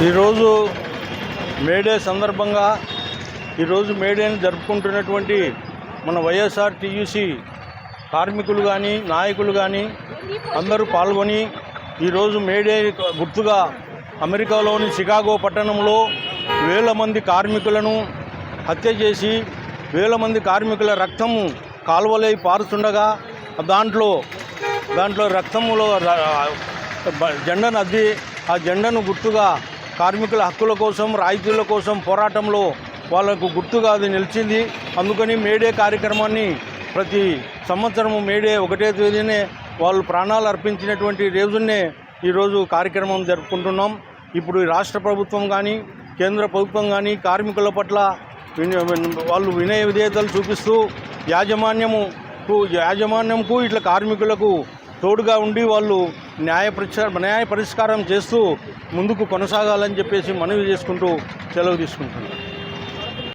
ఈరోజు మేడే సందర్భంగా ఈరోజు మేడేని జరుపుకుంటున్నటువంటి మన వైఎస్ఆర్ టీయూసీ కార్మికులు కానీ నాయకులు కానీ అందరూ పాల్గొని ఈరోజు మేడే గుర్తుగా అమెరికాలోని చికాగో పట్టణంలో వేల మంది కార్మికులను హత్య చేసి వేల మంది కార్మికుల రక్తము కాలువలై పారుతుండగా దాంట్లో దాంట్లో రక్తములో జెండను బ- అద్ది ఆ జెండాను గుర్తుగా కార్మికుల హక్కుల కోసం రాయితీల కోసం పోరాటంలో వాళ్ళకు గుర్తుగా అది నిలిచింది. అందుకని మేడే కార్యక్రమాన్ని ప్రతి సంవత్సరము మేడే ఒకటే తేదీనే వాళ్ళు ప్రాణాలు అర్పించినటువంటి రోజునే ఈరోజు కార్యక్రమం జరుపుకుంటున్నాం. ఇప్పుడు ఈ రాష్ట్ర ప్రభుత్వం కానీ కేంద్ర ప్రభుత్వం కానీ కార్మికుల పట్ల వాళ్ళు వినయ విధేయతలు చూపిస్తూ యాజమాన్యముకు యాజమాన్యంకు ఇట్లా కార్మికులకు తోడుగా ఉండి వాళ్ళు న్యాయ న్యాయ పరిష్కారం చేస్తూ ముందుకు కొనసాగాలని చెప్పేసి మనవి చేసుకుంటూ సెలవు తీసుకుంటున్నాను